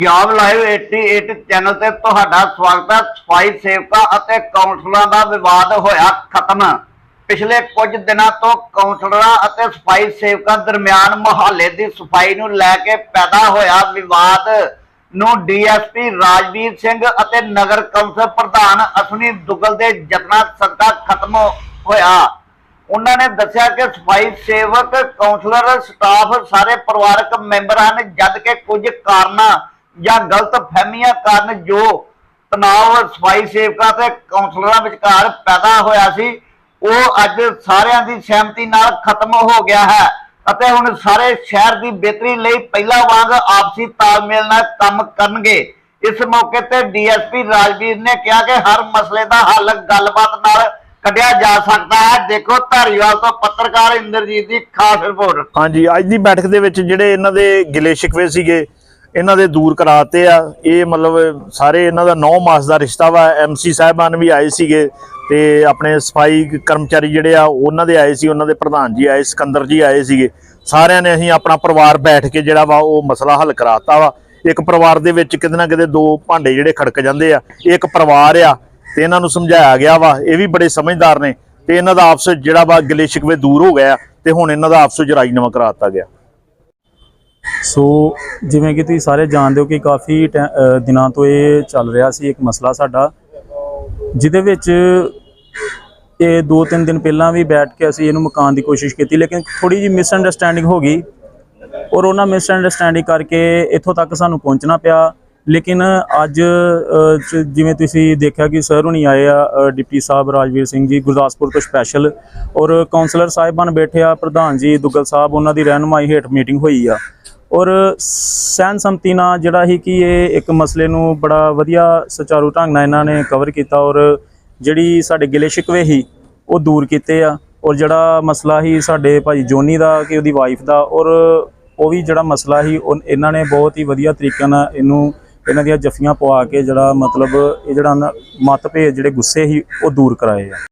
Punjab live 88 channel ਤੇ ਤੁਹਾਡਾ ਸਵਾਗਤ ਹੈ। ਸਫ਼ਾਈ ਸੇਵਕਾਂ ਅਤੇ ਕਾਉਂਸਲਰਾਂ ਦਾ ਵਿਵਾਦ ਹੋਇਆ ਖਤਮ। ਪਿਛਲੇ ਕੁਝ ਦਿਨਾਂ ਤੋਂ ਕਾਉਂਸਲਰਾਂ ਅਤੇ ਸਫ਼ਾਈ ਸੇਵਕਾਂ ਦਰਮਿਆਨ ਮੁਹੱਲੇ ਦੀ ਸਫ਼ਾਈ ਨੂੰ ਲੈ ਕੇ ਪੈਦਾ ਹੋਇਆ ਵਿਵਾਦ ਨੂੰ ਡੀਐਸਪੀ ਰਾਜਵੀਰ ਸਿੰਘ ਅਤੇ ਨਗਰ ਕੌਂਸਲ ਪ੍ਰਧਾਨ ਅਸ਼ਵਨੀ ਦੁੱਗਲ ਦੇ ਜਤਨਾ ਸਦਕਾ ਖਤਮ ਹੋਇਆ। ਉਹਨਾਂ ਨੇ ਦੱਸਿਆ ਕਿ ਸਫ਼ਾਈ ਸੇਵਕ ਕਾਉਂਸਲਰ ਸਟਾਫ, ਸਾਰੇ ਪਰਿਵਾਰਕ ਮੈਂਬਰ ਹਨ ਜਦ ਕਿ ਕੁਝ ਕਾਰਨਾਂ ਜਾਂ ਗਲਤ ਫਹਿਮੀਆਂ ਕਾਰਨ ਜੋ ਤਣਾਅ ਸਫ਼ਾਈ ਸੇਵਕਾਂ ਤੇ ਕਾਉਂਸਲਰਾਂ ਵਿਚਕਾਰ ਪੈਦਾ ਹੋਇਆ ਸੀ, ਉਹ ਅੱਜ ਸਾਰਿਆਂ ਦੀ ਸਹਿਮਤੀ ਨਾਲ ਖਤਮ ਹੋ ਗਿਆ ਹੈ ਅਤੇ ਹੁਣ ਸਾਰੇ ਸ਼ਹਿਰ ਦੀ ਬਿਹਤਰੀ ਲਈ ਪਹਿਲਾਂ ਵਾਂਗ ਆਪਸੀ ਤਾਲਮੇਲ ਨਾਲ ਕੰਮ ਕਰਨਗੇ। ਇਸ ਮੌਕੇ ਤੇ ਡੀਐਸਪੀ ਰਾਜਵੀਰ ਨੇ ਕਿਹਾ ਕਿ ਹਰ ਮਸਲੇ ਦਾ ਹੱਲ ਗੱਲਬਾਤ ਨਾਲ ਕੱਢਿਆ ਜਾ ਸਕਦਾ ਹੈ। ਦੇਖੋ ਧਾਰੀਵਾਲ ਤੋਂ ਪੱਤਰਕਾਰ ਇੰਦਰਜੀਤ ਦੀ ਖਾਸ ਰਿਪੋਰਟ। ਹਾਂਜੀ, ਅੱਜ ਦੀ ਬੈਠਕ ਦੇ ਵਿੱਚ ਜਿਹੜੇ ਇਹਨਾਂ ਦੇ ਗਿਲੇ ਸ਼ਿਕਵੇ ਸੀਗੇ ਇਹਨਾਂ ਦੇ ਦੂਰ ਕਰਾਤੇ ਆ। ਇਹ ਮਤਲਬ ਸਾਰੇ ਇਹਨਾਂ ਦਾ 9 ਮਾਸ ਦਾ ਰਿਸ਼ਤਾ ਵਾ। ਐਮਸੀ ਸਾਹਿਬਾਨ ਵੀ ਆਏ ਸੀਗੇ ਤੇ ਆਪਣੇ ਸਫ਼ਾਈ ਕਰਮਚਾਰੀ ਜਿਹੜੇ ਆ, ਉਹਨਾਂ ਦੇ ਆਏ ਸੀ, ਉਹਨਾਂ ਦੇ ਪ੍ਰਧਾਨ ਜੀ ਆਏ, ਸਿਕੰਦਰ ਜੀ ਆਏ ਸੀਗੇ। ਸਾਰਿਆਂ ਨੇ ਅਸੀਂ ਆਪਣਾ ਪਰਿਵਾਰ ਬੈਠ ਕੇ ਜਿਹੜਾ ਵਾ, ਉਹ ਮਸਲਾ ਹੱਲ ਕਰਾਤਾ ਵਾ। ਇੱਕ ਪਰਿਵਾਰ ਦੇ ਵਿੱਚ ਕਿਤੇ ਨਾ ਕਿਤੇ ਦੋ ਭਾਂਡੇ ਜਿਹੜੇ ਖੜਕ ਜਾਂਦੇ ਆ। ਇੱਕ ਪਰਿਵਾਰ ਆ ਤੇ ਇਹਨਾਂ ਨੂੰ ਸਮਝਾਇਆ ਗਿਆ ਵਾ। ਇਹ ਵੀ ਬੜੇ ਸਮਝਦਾਰ ਨੇ ਤੇ ਇਹਨਾਂ ਦਾ ਆਪਸ ਜਿਹੜਾ ਵਾ, ਗਿਲੇ ਸ਼ਿਕਵੇ ਦੂਰ ਹੋ ਗਿਆ ਤੇ ਹੁਣ ਇਹਨਾਂ ਦਾ ਆਪਸ ਵਿੱਚ ਰਾਜੀਨਾਮਾ ਕਰਾ ਦਿੱਤਾ ਗਿਆ। ਸੋ ਜਿਵੇਂ ਕਿ ਤੁਸੀਂ ਸਾਰੇ ਜਾਣਦੇ ਹੋ ਕਿ ਕਾਫੀ ਟੈ- ਦਿਨਾਂ ਤੋਂ ਇਹ ਚੱਲ ਰਿਹਾ ਸੀ, ਇੱਕ ਮਸਲਾ ਸਾਡਾ, ਜਿਹਦੇ ਵਿੱਚ ਇਹ ਦੋ ਤਿੰਨ ਦਿਨ ਪਹਿਲਾਂ ਵੀ ਬੈਠ ਕੇ ਅਸੀਂ ਇਹਨੂੰ ਮੁਕਾਉਣ ਦੀ ਕੋਸ਼ਿਸ਼ ਕੀਤੀ, ਲੇਕਿਨ ਥੋੜੀ ਜਿਹੀ ਮਿਸਅੰਡਰਸਟੈਂਡਿੰਗ ਹੋ ਗਈ ਔਰ ਉਹਨਾਂ ਮਿਸਅੰਡਰਸਟੈਂਡਿੰਗ ਕਰਕੇ ਇੱਥੋਂ ਤੱਕ ਸਾਨੂੰ ਪਹੁੰਚਣਾ ਪਿਆ। ਲੇਕਿਨ ਅੱਜ ਜਿਵੇਂ ਤੁਸੀਂ ਦੇਖਿਆ ਕਿ ਸਰ ਹੁਣੀ ਆਏ ਆ ਡਿਪਟੀ ਸਾਹਿਬ ਰਾਜਵੀਰ ਸਿੰਘ ਜੀ, ਗੁਰਦਾਸਪੁਰ ਤੋਂ ਸਪੈਸ਼ਲ ਔਰ ਕਾਉਂਸਲਰ ਸਾਹਿਬਾਨ ਬੈਠੇ ਆ, ਪ੍ਰਧਾਨ ਜੀ ਦੁੱਗਲ ਸਾਹਿਬ, ਉਹਨਾਂ ਦੀ ਰਹਿਨੁਮਾਈ ਹੇਠ ਮੀਟਿੰਗ ਹੋਈ ਆ। ਔਰ ਸਹਿਨ ਸੰਮਤੀ ਨਾਲ ਜਿਹੜਾ ਹੀ ਕਿ ਇਹ ਇੱਕ ਮਸਲੇ ਨੂੰ ਬੜਾ ਵਧੀਆ ਸੁਚਾਰੂ ਢੰਗ ਨਾਲ ਇਹਨਾਂ ਨੇ ਕਵਰ ਕੀਤਾ ਔਰ ਜਿਹੜੀ ਸਾਡੇ ਗਿਲੇ ਸ਼ਿਕਵੇ ਹੀ ਉਹ ਦੂਰ ਕੀਤੇ ਆ ਔਰ ਜਿਹੜਾ ਮਸਲਾ ਹੀ ਸਾਡੇ ਭਾਈ ਜੋਨੀ ਦਾ ਕਿ ਉਹਦੀ ਵਾਈਫ ਦਾ ਔਰ ਉਹ ਵੀ ਜਿਹੜਾ ਮਸਲਾ ਹੀ ਉਹ ਇਹਨਾਂ ਨੇ ਬਹੁਤ ਹੀ ਵਧੀਆ ਤਰੀਕੇ ਨਾਲ ਇਹਨੂੰ ਇਹਨਾਂ ਦੀਆਂ ਜਫੀਆਂ ਪਵਾ ਕੇ ਜਿਹੜਾ ਮਤਲਬ ਇਹ ਜਿਹੜਾ ਮਤਭੇਦ ਜਿਹੜੇ ਗੁੱਸੇ ਹੀ ਉਹ ਦੂਰ ਕਰਾਏ ਆ।